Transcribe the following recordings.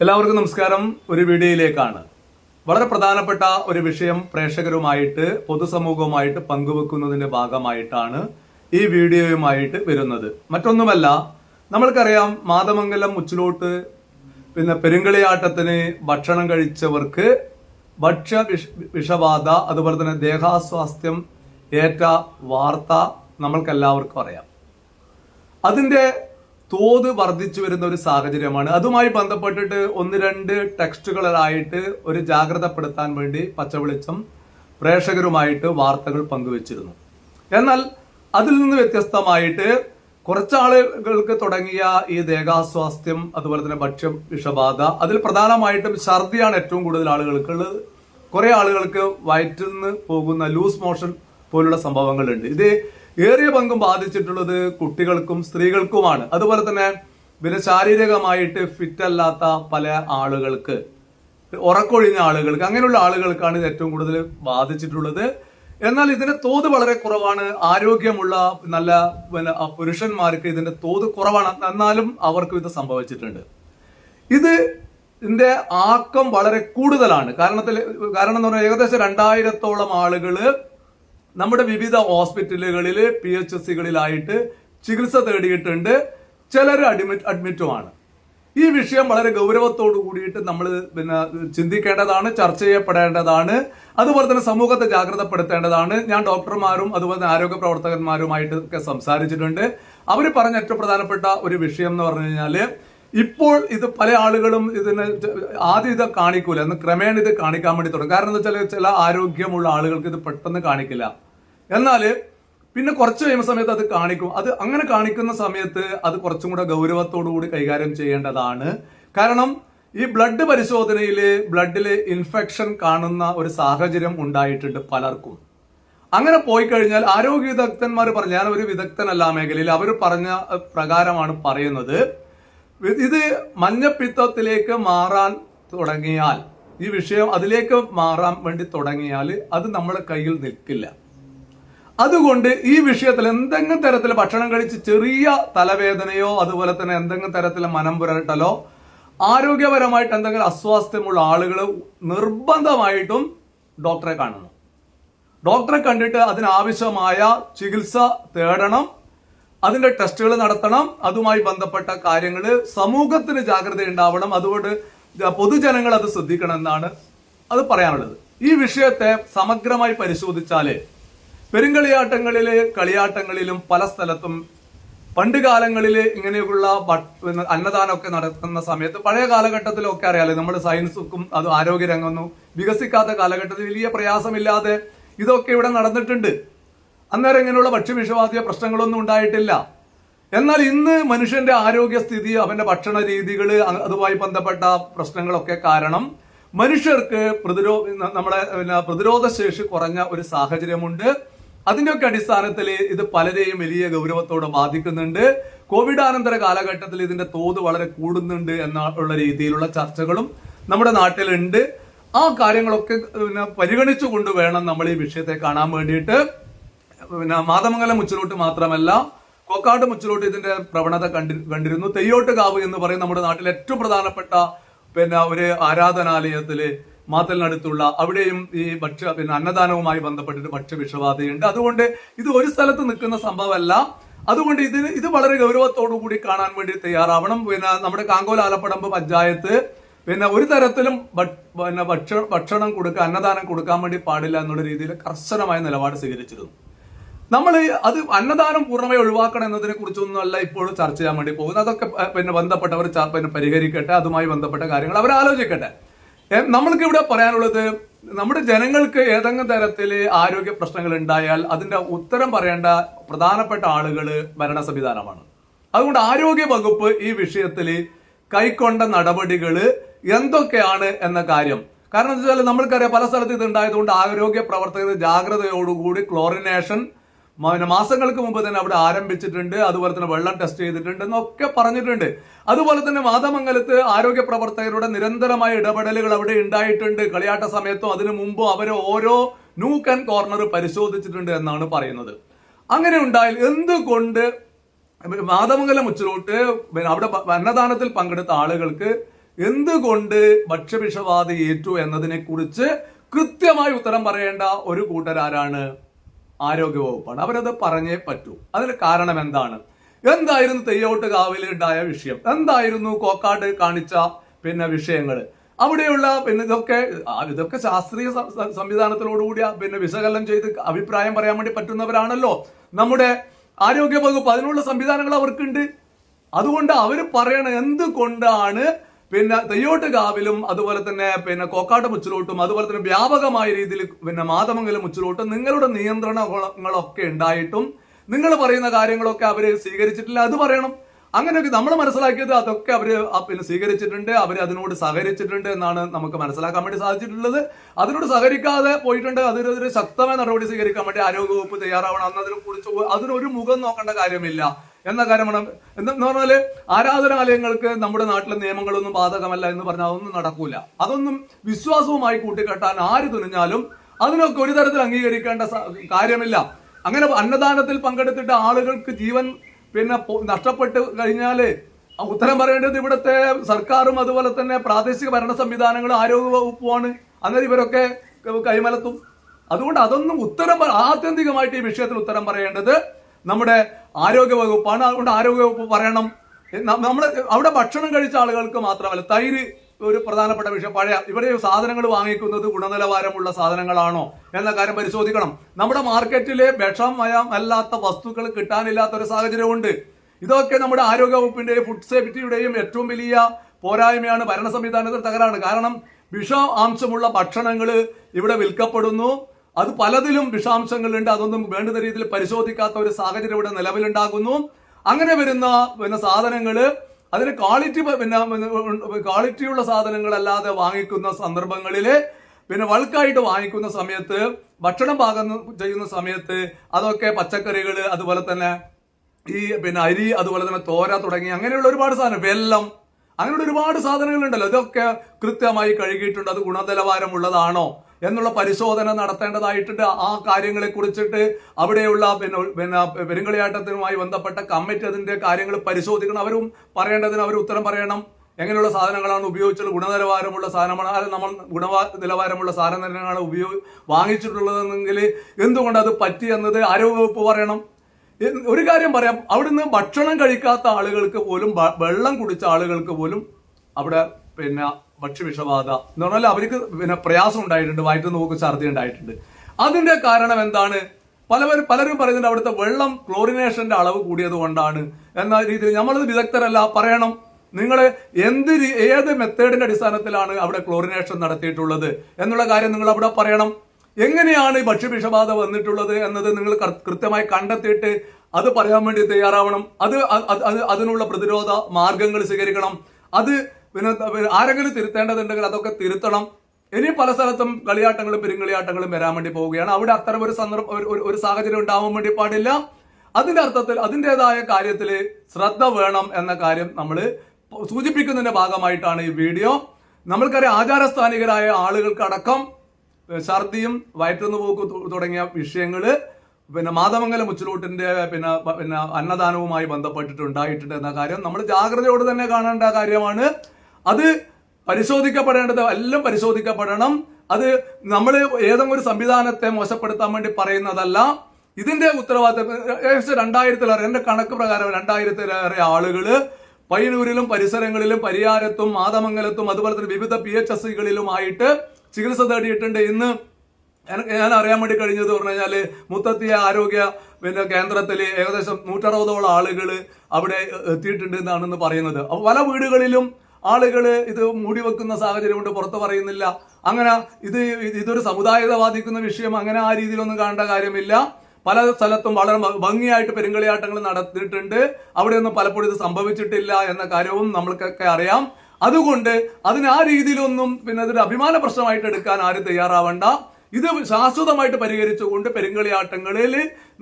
എല്ലാവർക്കും നമസ്കാരം. ഒരു വീഡിയോയിലേക്കാണ്. വളരെ പ്രധാനപ്പെട്ട ഒരു വിഷയം പ്രേക്ഷകരുമായിട്ട് പൊതുസമൂഹവുമായിട്ട് പങ്കുവെക്കുന്നതിന്റെ ഭാഗമായിട്ടാണ് ഈ വീഡിയോയുമായിട്ട് വരുന്നത്. മറ്റൊന്നുമല്ല നമ്മൾക്കറിയാം മാതമംഗലം മുച്ചിലോട്ട് പിന്നെ പെരുങ്കളിയാട്ടത്തിന് ഭക്ഷണം കഴിച്ചവർക്ക് ഭക്ഷ്യ വിഷ വിഷബാധ അതുപോലെ തന്നെ ദേഹാസ്വാസ്ഥ്യം ഏറ്റ വാർത്ത നമ്മൾക്കെല്ലാവർക്കും അറിയാം. അതിന്റെ തോത് വർദ്ധിച്ചു വരുന്ന ഒരു സാഹചര്യമാണ്. അതുമായി ബന്ധപ്പെട്ടിട്ട് ഒന്ന് രണ്ട് ടെക്സ്റ്റുകളായിട്ട് ഒരു ജാഗ്രതപ്പെടുത്താൻ വേണ്ടി പച്ചവെളിച്ചം പ്രേക്ഷകരുമായിട്ട് വാർത്തകൾ പങ്കുവച്ചിരുന്നു. എന്നാൽ അതിൽ നിന്ന് വ്യത്യസ്തമായിട്ട് കുറച്ചാളുകൾക്ക് തുടങ്ങിയ ഈ ദേഹാസ്വാസ്ഥ്യം അതുപോലെ തന്നെ ഭക്ഷ്യ വിഷബാധ അതിൽ പ്രധാനമായിട്ടും ഛർദിയാണ് ഏറ്റവും കൂടുതൽ ആളുകൾക്കുള്ളത് കുറേ ആളുകൾക്ക് വയറ്റിൽ നിന്ന് പോകുന്ന ലൂസ് മോഷൻ പോലുള്ള സംഭവങ്ങളുണ്ട്. ഇത് ഏറിയ പങ്കും ബാധിച്ചിട്ടുള്ളത് കുട്ടികൾക്കും സ്ത്രീകൾക്കുമാണ്. അതുപോലെ തന്നെ പിന്നെ ശാരീരികമായിട്ട് ഫിറ്റ് അല്ലാത്ത പല ആളുകൾക്ക് ഉറക്കൊഴിഞ്ഞ ആളുകൾക്ക് അങ്ങനെയുള്ള ആളുകൾക്കാണ് ഇത് ഏറ്റവും കൂടുതൽ ബാധിച്ചിട്ടുള്ളത്. എന്നാൽ ഇതിന്റെ തോത് വളരെ കുറവാണ്. ആരോഗ്യമുള്ള നല്ല പുരുഷന്മാർക്ക് ഇതിന്റെ തോത് കുറവാണ്. എന്നാലും അവർക്കും ഇത് സംഭവിച്ചിട്ടുണ്ട്. ഇത് ഇതിന്റെ ആക്കം വളരെ കൂടുതലാണ്. കാരണത്തിൽ കാരണം എന്ന് പറഞ്ഞാൽ ഏകദേശം രണ്ടായിരത്തോളം ആളുകൾ നമ്മുടെ വിവിധ ഹോസ്പിറ്റലുകളിൽ പി എച്ച് സികളിലായിട്ട് ചികിത്സ തേടിയിട്ടുണ്ട്. ചിലർ അഡ്മിറ്റ് അഡ്മിറ്റുമാണ്. ഈ വിഷയം വളരെ ഗൗരവത്തോടു കൂടിയിട്ട് നമ്മൾ പിന്നെ ചിന്തിക്കേണ്ടതാണ് ചർച്ച ചെയ്യപ്പെടേണ്ടതാണ്. അതുപോലെ തന്നെ സമൂഹത്തെ ജാഗ്രതപ്പെടുത്തേണ്ടതാണ്. ഞാൻ ഡോക്ടർമാരും അതുപോലെ തന്നെ ആരോഗ്യ പ്രവർത്തകന്മാരുമായിട്ട് ഒക്കെ സംസാരിച്ചിട്ടുണ്ട്. അവർ പറഞ്ഞ ഏറ്റവും പ്രധാനപ്പെട്ട ഒരു വിഷയം എന്ന് പറഞ്ഞു കഴിഞ്ഞാൽ ഇപ്പോൾ ഇത് പല ആളുകളും ഇതിന് ആദ്യം ഇത് കാണിക്കൂല. എന്ന് ക്രമേണ ഇത് കാണിക്കാൻ വേണ്ടി തുടങ്ങും. കാരണം എന്താ വെച്ചാൽ ചില ആരോഗ്യമുള്ള ആളുകൾക്ക് ഇത് പെട്ടെന്ന് കാണിക്കില്ല. എന്നാൽ പിന്നെ കുറച്ച് കഴിയുന്ന സമയത്ത് അത് കാണിക്കും. അത് അങ്ങനെ കാണിക്കുന്ന സമയത്ത് അത് കുറച്ചും കൂടെ ഗൗരവത്തോടുകൂടി കൈകാര്യം ചെയ്യേണ്ടതാണ്. കാരണം ഈ ബ്ലഡ് പരിശോധനയിൽ ബ്ലഡിൽ ഇൻഫെക്ഷൻ കാണുന്ന ഒരു സാഹചര്യം ഉണ്ടായിട്ടുണ്ട് പലർക്കും. അങ്ങനെ പോയി കഴിഞ്ഞാൽ ആരോഗ്യ വിദഗ്ധന്മാർ പറഞ്ഞു ഞാൻ ഒരു വിദഗ്ധനല്ല മേഖലയിൽ അവർ പറഞ്ഞ പ്രകാരമാണ് പറയുന്നത്. ഇത് മഞ്ഞപ്പിത്തത്തിലേക്ക് മാറാൻ തുടങ്ങിയാൽ ഈ വിഷയം അതിലേക്ക് മാറാൻ വേണ്ടി തുടങ്ങിയാൽ അത് നമ്മുടെ കയ്യിൽ നിൽക്കില്ല. അതുകൊണ്ട് ഈ വിഷയത്തിൽ എന്തെങ്കിലും തരത്തിൽ ഭക്ഷണം കഴിച്ച് ചെറിയ തലവേദനയോ അതുപോലെ തന്നെ എന്തെങ്കിലും തരത്തിൽ മനം പുരട്ടലോ ആരോഗ്യപരമായിട്ട് എന്തെങ്കിലും അസ്വാസ്ഥ്യമുള്ള ആളുകൾ നിർബന്ധമായിട്ടും ഡോക്ടറെ കാണണം. ഡോക്ടറെ കണ്ടിട്ട് അതിനാവശ്യമായ ചികിത്സ തേടണം അതിന്റെ ടെസ്റ്റുകൾ നടത്തണം അതുമായി ബന്ധപ്പെട്ട കാര്യങ്ങൾ സമൂഹത്തിന് ജാഗ്രത ഉണ്ടാവണം. അതുകൊണ്ട് പൊതുജനങ്ങൾ അത് ശ്രദ്ധിക്കണം എന്നാണ് അത് പറയാനുള്ളത്. ഈ വിഷയത്തെ സമഗ്രമായി പരിശോധിച്ചാൽ പെരുങ്കളിയാട്ടങ്ങളിൽ കളിയാട്ടങ്ങളിലും പല സ്ഥലത്തും പണ്ട് കാലങ്ങളിൽ ഇങ്ങനെയുള്ള അന്നദാനമൊക്കെ നടത്തുന്ന സമയത്ത് പഴയ കാലഘട്ടത്തിലൊക്കെ അറിയാലോ നമ്മുടെ സയൻസും അത് ആരോഗ്യരംഗമൊന്നും വികസിക്കാത്ത കാലഘട്ടത്തിൽ വലിയ പ്രയാസമില്ലാതെ ഇതൊക്കെ ഇവിടെ നടന്നിട്ടുണ്ട്. അന്നേരം ഇങ്ങനെയുള്ള ഭക്ഷ്യവിഷവാദിയ പ്രശ്നങ്ങളൊന്നും ഉണ്ടായിട്ടില്ല. എന്നാൽ ഇന്ന് മനുഷ്യന്റെ ആരോഗ്യസ്ഥിതി അവന്റെ ഭക്ഷണ രീതികൾ അതുമായി ബന്ധപ്പെട്ട പ്രശ്നങ്ങളൊക്കെ കാരണം മനുഷ്യർക്ക് പ്രതിരോധ നമ്മുടെ പ്രതിരോധ ശേഷി കുറഞ്ഞ ഒരു സാഹചര്യമുണ്ട്. അതിന്റെയൊക്കെ അടിസ്ഥാനത്തിൽ ഇത് പലരെയും വലിയ ഗൗരവത്തോടെ ബാധിക്കുന്നുണ്ട്. കോവിഡാനന്തര കാലഘട്ടത്തിൽ ഇതിന്റെ തോത് വളരെ കൂടുന്നുണ്ട് എന്നുള്ള രീതിയിലുള്ള ചർച്ചകളും നമ്മുടെ നാട്ടിലുണ്ട്. ആ കാര്യങ്ങളൊക്കെ പിന്നെ പരിഗണിച്ചുകൊണ്ട് വേണം നമ്മൾ ഈ വിഷയത്തെ കാണാൻ വേണ്ടിയിട്ട്. പിന്നെ മാതമംഗലം മുച്ചിലോട്ട് മാത്രമല്ല കോക്കാട് മുച്ചിലോട്ട് ഇതിന്റെ പ്രവണത കണ്ടി കണ്ടിരുന്നു. തെയ്യോട്ട് കാവ് എന്ന് പറയും നമ്മുടെ നാട്ടിലെ ഏറ്റവും പ്രധാനപ്പെട്ട പിന്നെ ഒരു ആരാധനാലയത്തിൽ മാത്തലിനടുത്തുള്ള അവിടെയും ഈ ഭക്ഷ്യ പിന്നെ അന്നദാനവുമായി ബന്ധപ്പെട്ടിട്ട് ഭക്ഷ്യവിഷബാധയുണ്ട്. അതുകൊണ്ട് ഇത് ഒരു സ്ഥലത്ത് നിൽക്കുന്ന സംഭവമല്ല. അതുകൊണ്ട് ഇതിന് ഇത് വളരെ ഗൗരവത്തോടു കൂടി കാണാൻ വേണ്ടി തയ്യാറാവണം. പിന്നെ നമ്മുടെ കാങ്കോല ആലപ്പടമ്പ് പഞ്ചായത്ത് പിന്നെ ഒരു തരത്തിലും പിന്നെ ഭക്ഷ ഭക്ഷണം കൊടുക്കുക അന്നദാനം കൊടുക്കാൻ വേണ്ടി പാടില്ല എന്നുള്ള രീതിയിൽ കർശനമായ നിലപാട് സ്വീകരിച്ചിരുന്നു. നമ്മൾ അത് അന്നദാനം പൂർണമായി ഒഴിവാക്കണം എന്നതിനെ കുറിച്ചൊന്നും അല്ല ഇപ്പോൾ ചർച്ച ചെയ്യാൻ വേണ്ടി പോകുന്നത്. അതൊക്കെ പിന്നെ ബന്ധപ്പെട്ടവർ പിന്നെ പരിഹരിക്കട്ടെ അതുമായി ബന്ധപ്പെട്ട കാര്യങ്ങൾ അവർ ആലോചിക്കട്ടെ. നമ്മൾക്ക് ഇവിടെ പറയാനുള്ളത് നമ്മുടെ ജനങ്ങൾക്ക് ഏതെങ്കിലും തരത്തിൽ ആരോഗ്യ പ്രശ്നങ്ങൾ ഉണ്ടായാൽ അതിന്റെ ഉത്തരം പറയേണ്ട പ്രധാനപ്പെട്ട ആളുകൾ ഭരണ സംവിധാനമാണ് അതുകൊണ്ട് ആരോഗ്യ വകുപ്പ് ഈ വിഷയത്തിൽ കൈക്കൊണ്ട നടപടികൾ എന്തൊക്കെയാണ് എന്ന കാര്യം. കാരണം എന്താ വെച്ചാൽ നമ്മൾക്കറിയാം പല സ്ഥലത്ത് ഇത് ഉണ്ടായതുകൊണ്ട് ആരോഗ്യ പ്രവർത്തകർ ജാഗ്രതയോടുകൂടി ക്ലോറിനേഷൻ പിന്നെ മാസങ്ങൾക്ക് മുമ്പ് തന്നെ അവിടെ ആരംഭിച്ചിട്ടുണ്ട്. അതുപോലെ തന്നെ വെള്ളം ടെസ്റ്റ് ചെയ്തിട്ടുണ്ട് എന്നൊക്കെ പറഞ്ഞിട്ടുണ്ട്. അതുപോലെ തന്നെ മാതമംഗലത്ത് ആരോഗ്യ പ്രവർത്തകരുടെ നിരന്തരമായ ഇടപെടലുകൾ അവിടെ ഉണ്ടായിട്ടുണ്ട്. കളിയാട്ട സമയത്തും അതിനു മുമ്പും അവർ ഓരോ നൂക്ക് ആൻഡ് കോർണർ പരിശോധിച്ചിട്ടുണ്ട് എന്നാണ് പറയുന്നത്. അങ്ങനെ ഉണ്ടായാൽ എന്തുകൊണ്ട് മാതമംഗലം ഉച്ചിലോട്ട് അവിടെ അന്നദാനത്തിൽ പങ്കെടുത്ത ആളുകൾക്ക് എന്തുകൊണ്ട് ഭക്ഷ്യവിഷബാധ ഏറ്റു എന്നതിനെ കുറിച്ച് കൃത്യമായി ഉത്തരം പറയേണ്ട ഒരു കൂട്ടരാരാണ് ആരോഗ്യ വകുപ്പാണ് അവരത് പറഞ്ഞേ പറ്റൂ. അതിന് കാരണം എന്താണ്? എന്തായിരുന്നു തെയ്യോട്ട് കാവിലുണ്ടായ വിഷയം? എന്തായിരുന്നു കോക്കാട് കാണിച്ച പിന്നെ വിഷയങ്ങൾ അവിടെയുള്ള പിന്നെ ഇതൊക്കെ ഇതൊക്കെ ശാസ്ത്രീയ സംവിധാനത്തിലോടുകൂടി പിന്നെ വിശകലനം ചെയ്ത് അഭിപ്രായം പറയാൻ വേണ്ടി പറ്റുന്നവരാണല്ലോ. നമ്മുടെ ആരോഗ്യ വകുപ്പ് അതിനുള്ള സംവിധാനങ്ങൾ അവർക്കുണ്ട്. അതുകൊണ്ട് അവർ പറയണ എന്തുകൊണ്ടാണ് പിന്നെ തെയ്യോട്ട് കാവിലും അതുപോലെ തന്നെ പിന്നെ കോക്കാട്ട് മുച്ചിലോട്ടും അതുപോലെ തന്നെ വ്യാപകമായ രീതിയിൽ പിന്നെ മാതമംഗലം മുച്ചിലോട്ടും നിങ്ങളുടെ നിയന്ത്രണങ്ങളൊക്കെ ഉണ്ടായിട്ടും നിങ്ങൾ പറയുന്ന കാര്യങ്ങളൊക്കെ അവർ സ്വീകരിച്ചിട്ടില്ല അത് പറയണം. അങ്ങനെയൊക്കെ നമ്മൾ മനസ്സിലാക്കിയത് അതൊക്കെ അവർ പിന്നെ സ്വീകരിച്ചിട്ടുണ്ട് അവർ അതിനോട് സഹകരിച്ചിട്ടുണ്ട് എന്നാണ് നമുക്ക് മനസ്സിലാക്കാൻ വേണ്ടി സാധിച്ചിട്ടുള്ളത്. അതിനോട് സഹകരിക്കാതെ പോയിട്ടുണ്ട് അതിനെതിരെ ശക്തമായ നടപടി സ്വീകരിക്കാൻ വേണ്ടി ആരോഗ്യവകുപ്പ് തയ്യാറാവണം എന്നതിനെ കുറിച്ച് അതിനൊരു മുഖം നോക്കേണ്ട കാര്യമില്ല. എന്ന കാര്യമാണ് എന്ന് പറഞ്ഞാൽ ആരാധനാലയങ്ങൾക്ക് നമ്മുടെ നാട്ടിലെ നിയമങ്ങളൊന്നും ബാധകമല്ല എന്ന് പറഞ്ഞാൽ അതൊന്നും നടക്കൂല. അതൊന്നും വിശ്വാസവുമായി കൂട്ടിക്കെട്ടാൻ ആര് തുനിഞ്ഞാലും അതിനൊക്കെ ഒരു തരത്തിൽ അംഗീകരിക്കേണ്ട കാര്യമില്ല. അങ്ങനെ അന്നദാനത്തിൽ പങ്കെടുത്തിട്ട് ആളുകൾക്ക് ജീവൻ പിന്നെ നഷ്ടപ്പെട്ട് കഴിഞ്ഞാൽ ഉത്തരം പറയേണ്ടത് ഇവിടുത്തെ സർക്കാരും അതുപോലെ തന്നെ പ്രാദേശിക ഭരണ സംവിധാനങ്ങളും ആരോഗ്യ വകുപ്പുമാണ് അന്നേരം ഇവരൊക്കെ കൈമലത്തും. അതുകൊണ്ട് അതൊന്നും ഉത്തരം ആത്യന്തികമായിട്ട് ഈ വിഷയത്തിൽ ഉത്തരം പറയേണ്ടത് നമ്മുടെ ആരോഗ്യ വകുപ്പാണ് അതുകൊണ്ട് ആരോഗ്യ വകുപ്പ് പറയണം നമ്മൾ അവിടെ ഭക്ഷണം കഴിച്ച ആളുകൾക്ക് മാത്രമല്ല തൈര് ഒരു പ്രധാനപ്പെട്ട വിഷയം. പഴയ ഇവിടെ സാധനങ്ങൾ വാങ്ങിക്കുന്നത് ഗുണനിലവാരമുള്ള സാധനങ്ങളാണോ എന്ന കാര്യം പരിശോധിക്കണം. നമ്മുടെ മാർക്കറ്റിലെ വിഷമയം അല്ലാത്ത വസ്തുക്കൾ കിട്ടാനില്ലാത്ത ഒരു സാഹചര്യമുണ്ട്. ഇതൊക്കെ നമ്മുടെ ആരോഗ്യ വകുപ്പിന്റെയും ഫുഡ് സേഫ്റ്റിയുടെയും ഏറ്റവും വലിയ പോരായ്മയാണ്. ഭരണ സംവിധാനത്തിൽ തകരാണ്. കാരണം വിഷാംശമുള്ള ഭക്ഷണങ്ങൾ ഇവിടെ വിൽക്കപ്പെടുന്നു. അത് പലതിലും വിഷാംശങ്ങളുണ്ട്. അതൊന്നും വേണ്ടുന്ന രീതിയിൽ പരിശോധിക്കാത്ത ഒരു സാഹചര്യം ഇവിടെ നിലവിലുണ്ടാകുന്നു. അങ്ങനെ വരുന്ന പിന്നെ സാധനങ്ങൾ അതിന് ക്വാളിറ്റി പിന്നെ ക്വാളിറ്റിയുള്ള സാധനങ്ങളല്ലാതെ വാങ്ങിക്കുന്ന സന്ദർഭങ്ങളിൽ പിന്നെ വൾക്കായിട്ട് വാങ്ങിക്കുന്ന സമയത്ത് ഭക്ഷണം പാകം ചെയ്യുന്ന സമയത്ത് അതൊക്കെ പച്ചക്കറികൾ അതുപോലെ തന്നെ ഈ പിന്നെ അരി അതുപോലെ തന്നെ തോര തുടങ്ങി അങ്ങനെയുള്ള ഒരുപാട് സാധനം വെല്ലം അങ്ങനെയുള്ള ഒരുപാട് സാധനങ്ങളുണ്ടല്ലോ. ഇതൊക്കെ കൃത്യമായി കഴുകിയിട്ടുണ്ട്. അത് ഗുണനിലവാരമുള്ളതാണോ? എന്നുള്ള പരിശോധന നടത്തേണ്ടതായിട്ടുണ്ട്. ആ കാര്യങ്ങളെ കുറിച്ചിട്ട് അവിടെയുള്ള പിന്നെ പിന്നെ പെരുങ്കളിയാട്ടത്തിനുമായി ബന്ധപ്പെട്ട കമ്മിറ്റി അതിന്റെ കാര്യങ്ങൾ പരിശോധിക്കണം. അവരും പറയേണ്ടതിന് അവർ ഉത്തരം പറയണം. എങ്ങനെയുള്ള സാധനങ്ങളാണ് ഉപയോഗിച്ചത്? ഗുണനിലവാരമുള്ള സാധനമാണ് നമ്മൾ ഗുണവാ നിലവാരമുള്ള സാധനങ്ങളാണ് ഉപയോഗി വാങ്ങിച്ചിട്ടുള്ളതെങ്കിൽ എന്തുകൊണ്ട് അത് പറ്റി എന്നത് ആരോഗ്യവകുപ്പ് പറയണം. ഒരു കാര്യം പറയാം. അവിടുന്ന് ഭക്ഷണം കഴിക്കാത്ത ആളുകൾക്ക് പോലും വെള്ളം കുടിച്ച ആളുകൾക്ക് പോലും അവിടെ പിന്നെ ഭക്ഷ്യവിഷബാധ എന്ന് പറഞ്ഞാൽ അവർക്ക് പിന്നെ പ്രയാസം ഉണ്ടായിട്ടുണ്ട് വയറ്റിൽ നോക്ക് ഛർദി ഉണ്ടായിട്ടുണ്ട്. അതിന്റെ കാരണം എന്താണ്? പലവരും പലരും പറയുന്നുണ്ട് അവിടുത്തെ വെള്ളം ക്ലോറിനേഷന്റെ അളവ് കൂടിയത് കൊണ്ടാണ് എന്ന രീതിയിൽ നമ്മളത് വിദഗ്ധരല്ല പറയണം. നിങ്ങൾ എന്ത് ഏത് മെത്തേഡിന്റെ അടിസ്ഥാനത്തിലാണ് അവിടെ ക്ലോറിനേഷൻ നടത്തിയിട്ടുള്ളത് എന്നുള്ള കാര്യം നിങ്ങൾ അവിടെ പറയണം. എങ്ങനെയാണ് ഭക്ഷ്യവിഷബാധ വന്നിട്ടുള്ളത് എന്നത് നിങ്ങൾ കൃത്യമായി കണ്ടെത്തിയിട്ട് അത് പറയാൻ വേണ്ടി തയ്യാറാവണം. അത് അതിനുള്ള പ്രതിരോധ മാർഗങ്ങൾ സ്വീകരിക്കണം. അത് പിന്നെ ആരെങ്കിലും തിരുത്തേണ്ടതുണ്ടെങ്കിൽ അതൊക്കെ തിരുത്തണം. ഇനി പല സ്ഥലത്തും കളിയാട്ടങ്ങളും പെരുങ്കളിയാട്ടങ്ങളും വരാൻ വേണ്ടി പോവുകയാണ്. അവിടെ അത്തരം ഒരു സന്ദർഭം ഒരു സാഹചര്യം ഉണ്ടാവാൻ വേണ്ടി പാടില്ല. അതിന്റെ അർത്ഥത്തിൽ അതിന്റെതായ കാര്യത്തിൽ ശ്രദ്ധ വേണം എന്ന കാര്യം നമ്മൾ സൂചിപ്പിക്കുന്നതിന്റെ ഭാഗമായിട്ടാണ് ഈ വീഡിയോ. നമ്മൾക്കറിയാം ആചാരസ്ഥാനികരായ ആളുകൾക്കടക്കം ഛർദിയും വയറ്റുന്നു പോക്ക് തുടങ്ങിയ വിഷയങ്ങൾ പിന്നെ മാതമംഗലം ഉച്ചലൂട്ടിന്റെ പിന്നെ പിന്നെ അന്നദാനവുമായി ബന്ധപ്പെട്ടിട്ടുണ്ടായിട്ടുണ്ട് എന്ന കാര്യം നമ്മൾ ജാഗ്രതയോട് തന്നെ കാണേണ്ട കാര്യമാണ്. അത് പരിശോധിക്കപ്പെടേണ്ടത് എല്ലാം പരിശോധിക്കപ്പെടണം. അത് നമ്മൾ ഏതെങ്കിലും ഒരു സംവിധാനത്തെ മോശപ്പെടുത്താൻ വേണ്ടി പറയുന്നതല്ല. ഇതിന്റെ ഉത്തരവാദിത്തം ഏകദേശം രണ്ടായിരത്തിലേറെ എന്റെ കണക്ക് പ്രകാരം രണ്ടായിരത്തിലേറെ ആളുകൾ പയ്യന്നൂരിലും പരിസരങ്ങളിലും പരിയാരത്തും മാതമംഗലത്തും അതുപോലെ തന്നെ വിവിധ പി എച്ച് എസ് സികളിലുമായിട്ട് ചികിത്സ തേടിയിട്ടുണ്ട്. ഇന്ന് ഞാൻ അറിയാൻ വേണ്ടി കഴിഞ്ഞത് പറഞ്ഞു കഴിഞ്ഞാൽ മുത്തത്തിയ ആരോഗ്യ പിന്നെ കേന്ദ്രത്തിൽ ഏകദേശം നൂറ്ററുപതോളം ആളുകൾ അവിടെ എത്തിയിട്ടുണ്ട് എന്നാണെന്ന് പറയുന്നത്. അപ്പോൾ പല വീടുകളിലും ആളുകൾ ഇത് മൂടി വെക്കുന്ന സാഹചര്യം കൊണ്ട് പുറത്ത് പറയുന്നില്ല. അങ്ങനെ ഇത് ഇത് ഇതൊരു സമുദായത്തെ ബാധിക്കുന്ന വിഷയം അങ്ങനെ ആ രീതിയിലൊന്നും കാണേണ്ട കാര്യമില്ല. പല സ്ഥലത്തും വളരെ ഭംഗിയായിട്ട് പെരുങ്കളിയാട്ടങ്ങൾ നടത്തിയിട്ടുണ്ട് അവിടെയൊന്നും പലപ്പോഴും ഇത് സംഭവിച്ചിട്ടില്ല എന്ന കാര്യവും നമ്മൾക്കൊക്കെ അറിയാം. അതുകൊണ്ട് അതിന് ആ രീതിയിലൊന്നും പിന്നെ അതൊരു അഭിമാന പ്രശ്നമായിട്ട് എടുക്കാൻ ആരും തയ്യാറാവണ്ട. ഇത് ശാശ്വതമായിട്ട് പരിഹരിച്ചുകൊണ്ട് പെരുങ്കളിയാട്ടങ്ങളിൽ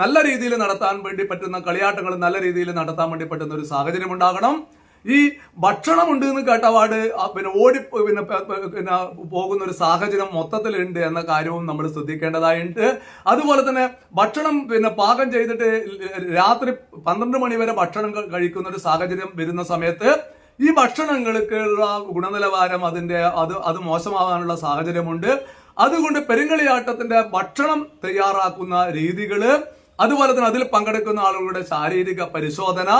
നല്ല രീതിയിൽ നടത്താൻ വേണ്ടി പറ്റുന്ന കളിയാട്ടങ്ങൾ നല്ല രീതിയിൽ നടത്താൻ വേണ്ടി പറ്റുന്ന ഒരു സാഹചര്യം ഉണ്ടാകണം. ഈ ഭക്ഷണം ഉണ്ട് എന്ന് കേട്ടപാട് പിന്നെ ഓടി പിന്നെ പിന്നെ പോകുന്ന ഒരു സാഹചര്യം മൊത്തത്തിലുണ്ട് എന്ന കാര്യവും നമ്മൾ ശ്രദ്ധിക്കേണ്ടതായിട്ട് അതുപോലെ തന്നെ ഭക്ഷണം പിന്നെ പാകം ചെയ്തിട്ട് രാത്രി പന്ത്രണ്ട് മണി വരെ ഭക്ഷണം കഴിക്കുന്ന ഒരു സാഹചര്യം വരുന്ന സമയത്ത് ഈ ഭക്ഷണങ്ങൾക്കുള്ള ഗുണനിലവാരം അതിന്റെ അത് അത് മോശമാകാനുള്ള സാഹചര്യമുണ്ട്. അതുകൊണ്ട് പെരുങ്കളിയാട്ടത്തിന്റെ ഭക്ഷണം തയ്യാറാക്കുന്ന രീതികൾ അതുപോലെ തന്നെ അതിൽ പങ്കെടുക്കുന്ന ആളുകളുടെ ശാരീരിക പരിശോധന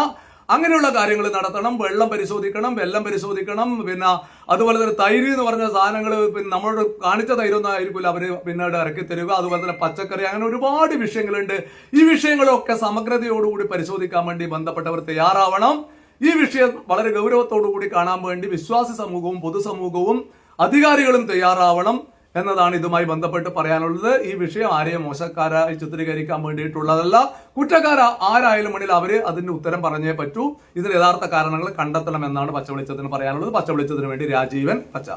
അങ്ങനെയുള്ള കാര്യങ്ങൾ നടത്തണം വെള്ളം പരിശോധിക്കണം വെള്ളം പരിശോധിക്കണം. പിന്നെ അതുപോലെ തന്നെ തൈര് എന്ന് പറഞ്ഞ സാധനങ്ങൾ പിന്നെ നമ്മളോട് കാണിച്ച തൈരൊന്നും ആയിരിക്കില്ല അവർ പിന്നീട് ഇറക്കി തരിക. അതുപോലെ തന്നെ പച്ചക്കറി അങ്ങനെ ഒരുപാട് വിഷയങ്ങളുണ്ട്. ഈ വിഷയങ്ങളൊക്കെ സമഗ്രതയോടുകൂടി പരിശോധിക്കാൻ വേണ്ടി ബന്ധപ്പെട്ടവർ തയ്യാറാവണം. ഈ വിഷയം വളരെ ഗൗരവത്തോടു കൂടി കാണാൻ വേണ്ടി വിശ്വാസി സമൂഹവും പൊതുസമൂഹവും അധികാരികളും തയ്യാറാവണം. എന്നതാണ് ഇതുമായി ബന്ധപ്പെട്ട് പറയാനുള്ളത്. ഈ വിഷയം ആരെയും മോശക്കാരായി ചിത്രീകരിക്കാൻ വേണ്ടിയിട്ടുള്ളതല്ല. കുറ്റക്കാര ആരായാലും മുന്നിൽ അവർ അതിന്റെ ഉത്തരം പറഞ്ഞേ പറ്റൂ. ഇതിന് യഥാർത്ഥ കാരണങ്ങൾ കണ്ടെത്തണം എന്നാണ് പച്ച വെളിച്ചത്തിന് പറയാനുള്ളത്. പച്ച വെളിച്ചത്തിന് വേണ്ടി രാജീവൻ പച്ച